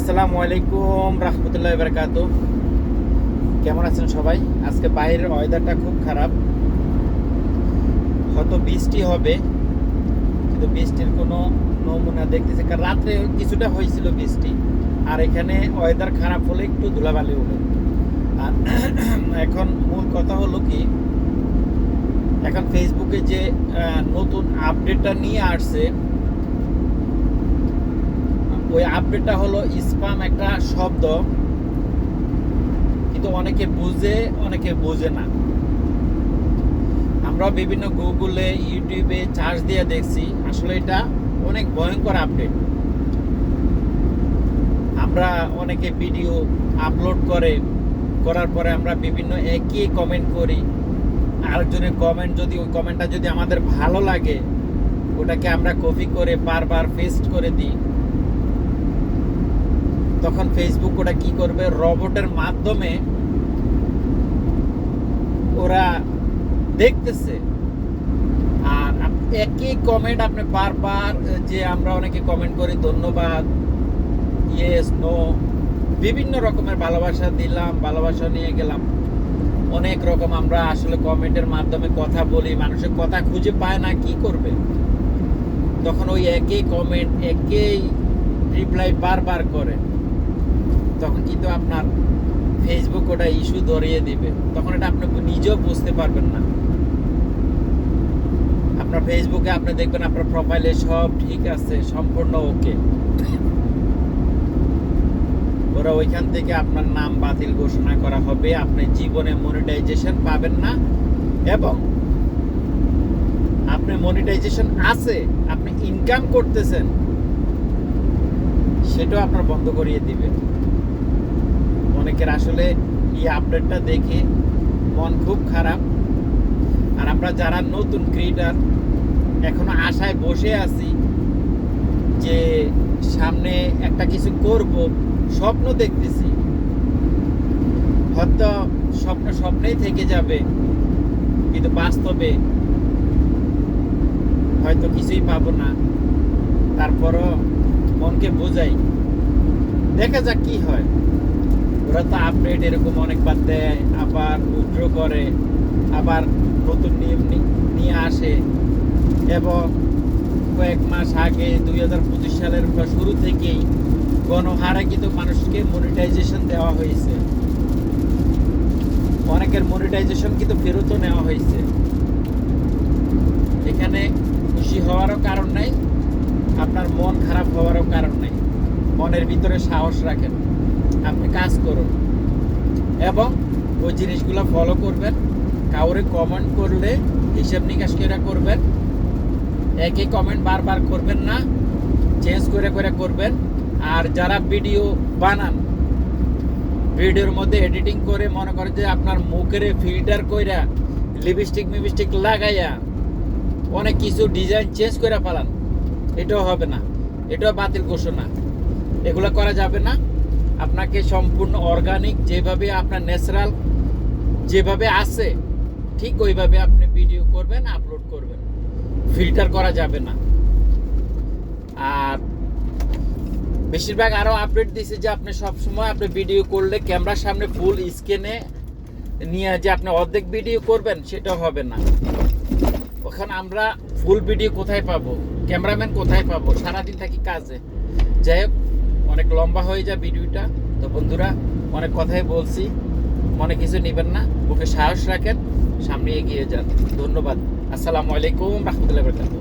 আসসালামু আলাইকুম, রহমতুল্লাহ বারকাত কেমন আছেন সবাই? আজকে বাইরের ওয়েদারটা খুব খারাপ। হয়তো বৃষ্টি হবে, কিন্তু বৃষ্টির কোনো নমুনা দেখতেছে। কারণ রাত্রে কিছুটা হয়েছিল বৃষ্টি, আর এখানে ওয়েদার খারাপ হলে একটু ধুলাবালি উঠে আর এখন মূল কথা হলো কি, এখন ফেসবুকে যে নতুন আপডেটটা নিয়ে আসছে ওই আপডেটটা হলো স্পাম একটা শব্দ। কিন্তু অনেকে বুঝে, অনেকে বোঝে না। আমরা বিভিন্ন গুগলে ইউটিউবে চার্জ দিয়ে দেখছি। আসলে এটা অনেক ভয়ঙ্কর আপডেট আমরা অনেকে ভিডিও আপলোড করে, করার পরে আমরা বিভিন্ন একই কমেন্ট করি। আরেকজনের কমেন্ট যদি, ওই কমেন্টটা যদি আমাদের ভালো লাগে, ওটাকে আমরা কপি করে বারবার পেস্ট করে দিই। তখন ফেসবুক ওটা কি করবে? রবটের মাধ্যমে ওরা দেখতেছে। আর একই কমেন্ট আপনি বারবার যে আমরা অনেকে কমেন্ট করি, ধন্যবাদ, ইয়েস, নো। বিভিন্ন রকমের ভালোবাসা দিলাম, ভালোবাসা নিয়ে গেলাম। অনেক রকম আমরা আসলে কমেন্টের মাধ্যমে কথা বলি, মানুষের কথা খুঁজে পায় না, কি করবে? তখন ওই একই কমেন্ট একই রিপ্লাই বারবার করে। তখন কিন্তু আপনার ফেসবুক ওটা ইস্যু ধরিয়ে দিবে। তখন এটা আপনি নিজেও বুঝতে পারবেন না। আপনার ফেসবুকে আপনি দেখবেন আপনার প্রোফাইলে সব ঠিক আছে, সম্পূর্ণ ওকে ওরা ওইখান থেকে আপনার নাম বাতিল ঘোষণা করা হবে। আপনি জীবনে মনিটাইজেশন পাবেন না। এবং আপনি মনিটাইজেশন আছে, আপনি ইনকাম করতেছেন, সেটাও আপনার বন্ধ করিয়ে দিবে। অনেকের আসলে এই আপডেটটা দেখে মন খুব খারাপ। আর আমরা যারা নতুন ক্রিয়েটার এখনও আশায় বসে আছি যে সামনে একটা কিছু করব, স্বপ্ন দেখতেছি। হয়তো স্বপ্ন স্বপ্নেই থেকে যাবে, কিন্তু বাস্তবে হয়তো কিছুই পাবো না। তারপরও মনকে বোঝাই। দেখা যাক কি হয়। ওরা তো আপডেট এরকম অনেকবার দেয়, আবার উইথড্র করে, আবার নতুন নিয়ম নিয়ে আসে। এবং কয়েক মাস আগে দুই হাজার পঁচিশ সালের শুরু থেকেই গণহারে কিন্তু মানুষকে মনিটাইজেশন দেওয়া হয়েছে। অনেকের মনিটাইজেশন কিন্তু ফেরতও নেওয়া হয়েছে। এখানে খুশি হওয়ারও কারণ নাই, আপনার মন খারাপ হওয়ারও কারণ নাই। মনের ভিতরে সাহস রাখেন। আপনি কাজ করুন। এবং ওই জিনিসগুলো ফলো করবেন। কাউরে কমেন্ট করলে হিসেব নিকাশ করে করবেন। একই কমেন্ট বারবার করবেন না। চেঞ্জ করে করে করবেন। আর যারা ভিডিও বানান ভিডিওর মধ্যে এডিটিং করে মনে করেন যে আপনার মুখের ফিল্টার কইরা লিপস্টিক মিপস্টিক লাগাইয়া অনেক কিছু ডিজাইন চেঞ্জ করে ফেলান, এটাও হবে না। এটাও বাতিল ঘোষণা। এগুলো করা যাবে না। আপনাকে সম্পূর্ণ অর্গানিক যেভাবে আপনার ন্যাচারাল যেভাবে আছে, ঠিক ওইভাবে আপনি ভিডিও করবেন আপলোড করবেন। ফিল্টার করা যাবে না। আর বেশিরভাগ আরও আপডেট দিছে যে আপনি সব সময় আপনি ভিডিও করলে ক্যামেরার সামনে ফুল স্ক্রিনে নিয়ে যে আপনি অর্ধেক ভিডিও করবেন, সেটা হবে না। ওখানে আমরা ফুল ভিডিও কোথায় পাবো? ক্যামেরাম্যান কোথায় পাবো? সারাদিন থাকি কাজে। যাই হোক অনেক লম্বা হয়ে যায় ভিডিওটা। তো বন্ধুরা, অনেক কথাই বলছি। মনে কিছু নেবেন না ওকে সাহস রাখেন, সামনে এগিয়ে যান। ধন্যবাদ। আসসালামু আলাইকুম, রহমতুল্লাহ বরকাতুহ।